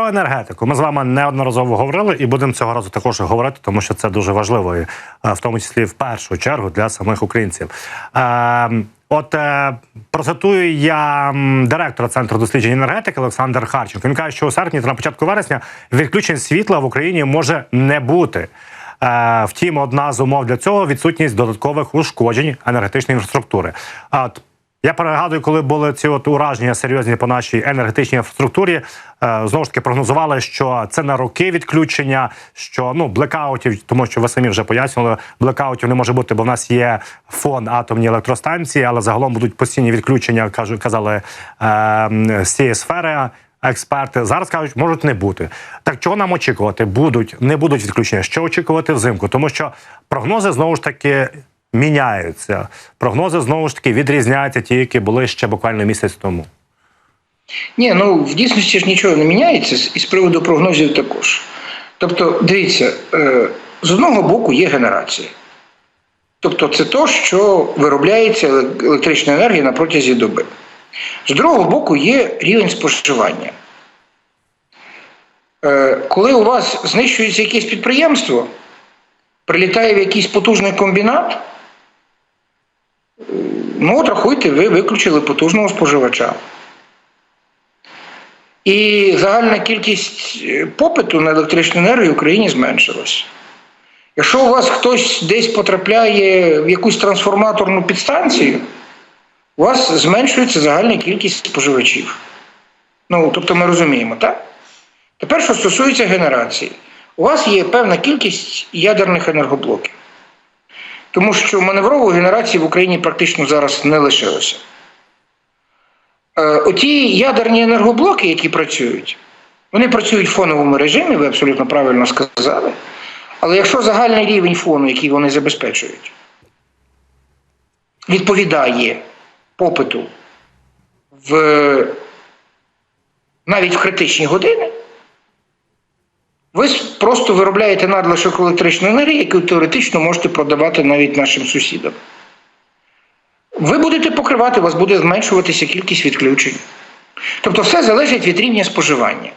Про енергетику ми з вами неодноразово говорили і будемо цього разу також говорити, тому що це дуже важливо, е, в тому числі в першу чергу для самих українців. Е, От е, процитую я директора центру досліджень енергетики Олександр Харченко. Він каже, що у серпні та на початку вересня відключень світла в Україні може не бути. Е, втім, одна з умов для цього відсутність додаткових ушкоджень енергетичної інфраструктури. От я перегадую, коли були ці от ураження серйозні по нашій енергетичній інфраструктурі. е, Знову ж таки прогнозували, що це на роки відключення, що ну блекаутів, тому що ви самі вже пояснювали, блекаутів не може бути, бо в нас є фон атомні електростанції, але загалом будуть постійні відключення, кажу, казали е, м, з цієї сфери. Експерти зараз кажуть, можуть не бути. Так чого нам очікувати? Будуть, не будуть відключення. Що очікувати взимку? Тому що прогнози знову ж таки міняються. Прогнози знову ж таки відрізняються ті, які були ще буквально місяць тому. Ні, ну в дійсності ж нічого не міняється, і з приводу прогнозів також. Тобто, дивіться, е, з одного боку є генерація. Тобто, це то, що виробляється електрична енергія на протязі доби. З другого боку, є рівень споживання. Е, Коли у вас знищується якесь підприємство, прилітає в якийсь потужний комбінат, ну от рахуйте, ви виключили потужного споживача. І загальна кількість е, попиту на електричну енергію в Україні зменшилась. Якщо у вас хтось десь потрапляє в якусь трансформаторну підстанцію, у вас зменшується загальна кількість споживачів. Ну, тобто ми розуміємо, так? Тепер, що стосується генерації, у вас є певна кількість ядерних енергоблоків. Тому що маневрової генерації в Україні практично зараз не лишилося. Е, Оті ядерні енергоблоки, які працюють, вони працюють в фоновому режимі, ви абсолютно правильно сказали. Але якщо загальний рівень фону, який вони забезпечують, відповідає попиту в, навіть в критичні години, ви просто виробляєте надлишок електричної енергії, яку теоретично можете продавати навіть нашим сусідам. Ви будете покривати, у вас буде зменшуватися кількість відключень. Тобто все залежить від рівня споживання.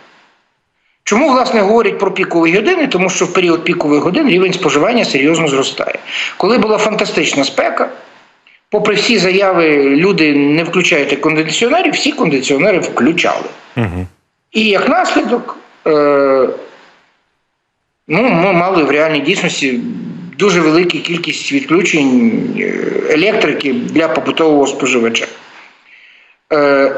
Чому, власне, говорять про пікові години? Тому що в період пікових годин рівень споживання серйозно зростає. Коли була фантастична спека, попри всі заяви, люди не включаєте кондиціонерів, всі кондиціонери включали. Угу. І як наслідок, е, ну, ми мали в реальній дійсності дуже велику кількість відключень е, електрики для побутового споживача. Е,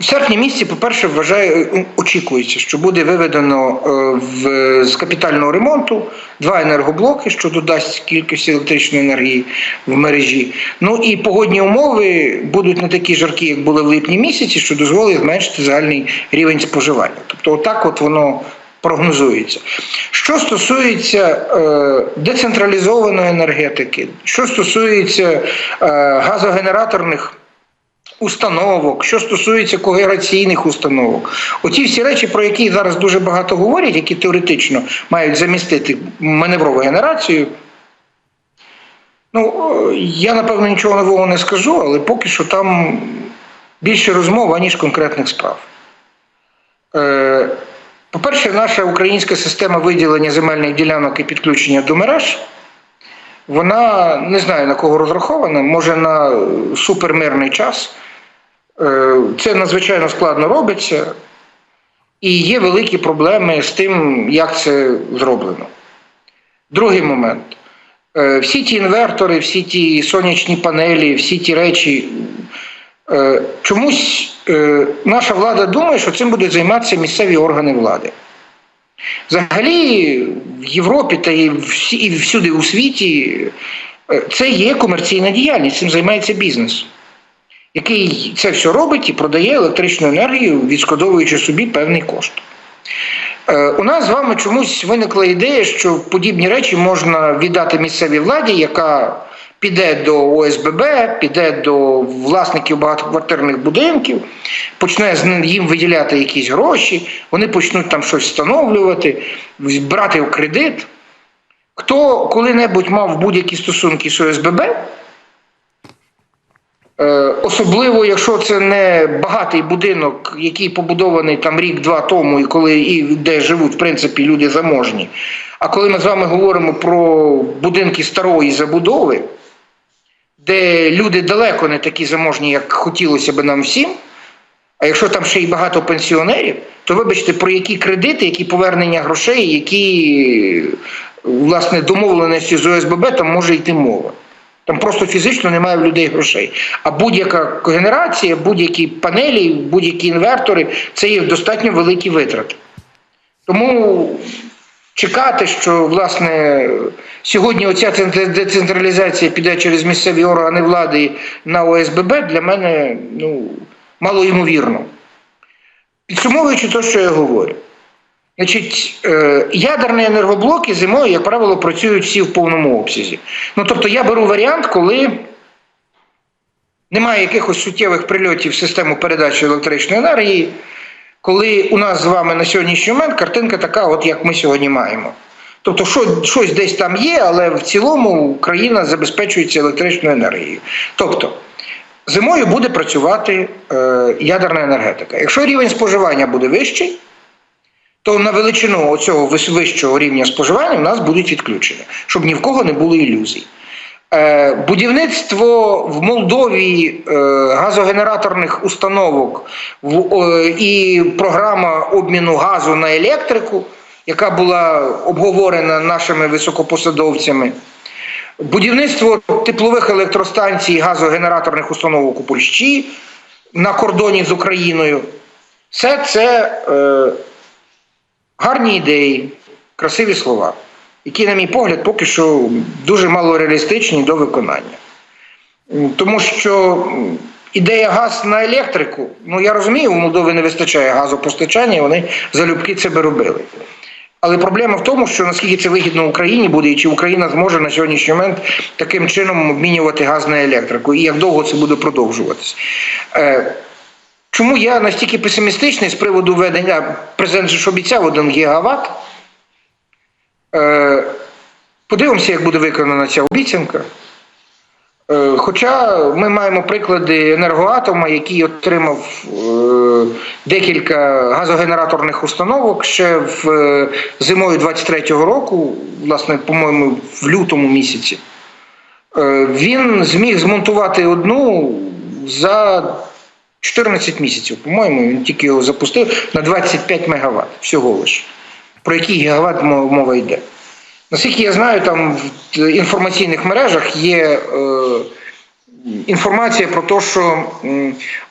в серпні місяці, по-перше, вважаю, е, очікується, що буде виведено в, з капітального ремонту два енергоблоки, що додасть кількість електричної енергії в мережі. Ну і погодні умови будуть не такі жаркі, як були в липні місяці, що дозволить зменшити загальний рівень споживання. Тобто, отак от воно прогнозується. Що стосується е, децентралізованої енергетики, що стосується е, газогенераторних установок, що стосується когераційних установок, оті всі речі, про які зараз дуже багато говорять, які теоретично мають замістити маневрову генерацію. Ну, е, я напевно нічого нового не скажу, але поки що там більше розмов, аніж конкретних справ. Е, По-перше, наша українська система виділення земельних ділянок і підключення до мереж, вона не знаю на кого розрахована, може на супермирний час. Е, Це надзвичайно складно робиться, і є великі проблеми з тим, як це зроблено. Другий момент. Е, Всі ті інвертори, всі ті сонячні панелі, всі ті речі. е, Чомусь наша влада думає, що цим будуть займатися місцеві органи влади. Взагалі, в Європі та і всюди у світі е, це є комерційна діяльність, цим займається бізнес, який це все робить і продає електричну енергію, відшкодовуючи собі певний кошт. Е, У нас з вами чомусь виникла ідея, що подібні речі можна віддати місцевій владі, яка піде до ОСББ, піде до власників багатоквартирних будинків, почне їм виділяти якісь гроші, вони почнуть там щось встановлювати, брати в кредит. Хто коли-небудь мав будь-які стосунки з ОСББ, Е, Особливо, якщо це не багатий будинок, який побудований там рік-два тому, і коли і де живуть в принципі люди заможні. А коли ми з вами говоримо про будинки старої забудови, де люди далеко не такі заможні, як хотілося б нам всім. А якщо там ще й багато пенсіонерів, то вибачте, про які кредити, які повернення грошей, які власне домовленості з ОСББ там може йти мова. Там просто фізично немає в людей грошей. А будь-яка генерація, будь-які панелі, будь-які інвертори це є достатньо великі витрати. Тому чекати, що власне сьогодні оця децентралізація піде через місцеві органи влади на ОСББ для мене ну, мало ймовірно. Підсумовуючи те, що я говорю. Значить, е, ядерні енергоблоки зимою, як правило, працюють всі в повному обсязі. Ну, тобто я беру варіант, коли немає якихось суттєвих прильотів в систему передачі електричної енергії, коли у нас з вами на сьогоднішній момент картинка така, от як ми сьогодні маємо. Тобто, що, щось десь там є, але в цілому Україна забезпечується електричною енергією. Тобто, зимою буде працювати е, ядерна енергетика. Якщо рівень споживання буде вищий, то на величину оцього вис- вищого рівня споживання у нас будуть відключення, щоб ні в кого не було ілюзій. Е, Будівництво в Молдові е, газогенераторних установок і програма обміну газу на електрику, яка була обговорена нашими високопосадовцями. Будівництво теплових електростанцій газогенераторних установок у Польщі на кордоні з Україною. Все це е, гарні ідеї, красиві слова, які, на мій погляд, поки що дуже мало реалістичні до виконання. Тому що ідея газ на електрику, ну я розумію, у Молдови не вистачає газопостачання, вони залюбки це би робили. Але проблема в тому, що наскільки це вигідно Україні буде, і чи Україна зможе на сьогоднішній момент таким чином обмінювати газ на електрику, і як довго це буде продовжуватись. Е, Чому я настільки песимістичний з приводу введення, президент же ж обіцяв 1 гігават. Е, Подивимося, як буде виконана ця обіцянка. Е, Хоча ми маємо приклади енергоатома, який отримав е, декілька газогенераторних установок ще в зимою 23-го року, власне, по-моєму, в лютому місяці. Він зміг змонтувати одну за 14 місяців, по-моєму, він тільки його запустив на 25 мегаватт всього лише. Про який гігават мова йде? Наскільки я знаю, там в інформаційних мережах є е, інформація про те, що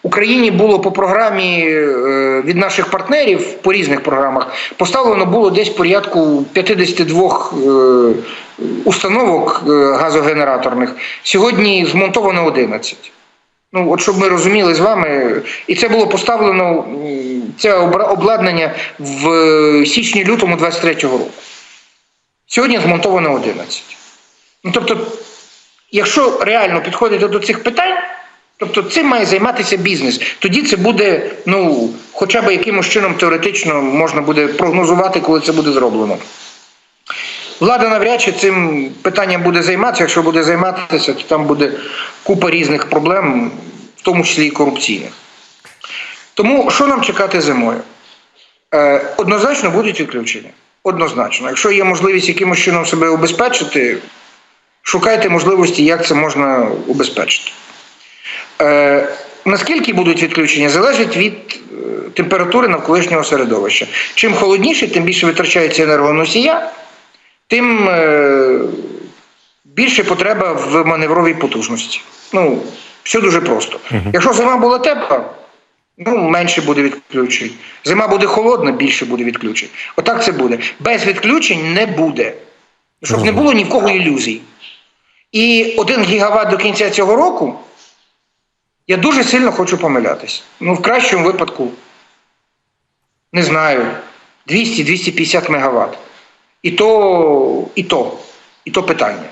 Україні було по програмі е, від наших партнерів по різних програмах поставлено було десь порядку 52 е, установок газогенераторних. Сьогодні змонтовано 11. Ну, от щоб ми розуміли з вами, і це було поставлено це обладнання в січні-лютому 23-го року. Сьогодні змонтовано 11. Ну, тобто, якщо реально підходити до цих питань, тобто цим має займатися бізнес. Тоді це буде, ну, хоча б якимось чином теоретично можна буде прогнозувати, коли це буде зроблено. Влада навряд чи цим питанням буде займатися. Якщо буде займатися, то там буде купа різних проблем, в тому числі і корупційних. Тому що нам чекати зимою? Е, однозначно будуть відключення. Однозначно. Якщо є можливість якимось чином себе убезпечити, шукайте можливості, як це можна убезпечити. Е, наскільки будуть відключення, залежить від е, температури навколишнього середовища. Чим холодніше, тим більше витрачається енергоносія, тим е, більше потреба в маневровій потужності. Ну, все дуже просто. Якщо зима була тепла, ну, менше буде відключень. Зима буде холодна, більше буде відключень. Отак це буде. Без відключень не буде. Щоб не було ні в кого ілюзій. І один гігават до кінця цього року, я дуже сильно хочу помилятись. Ну, в кращому випадку, не знаю, 200-250 мегаватт. І то, і то, і то питання.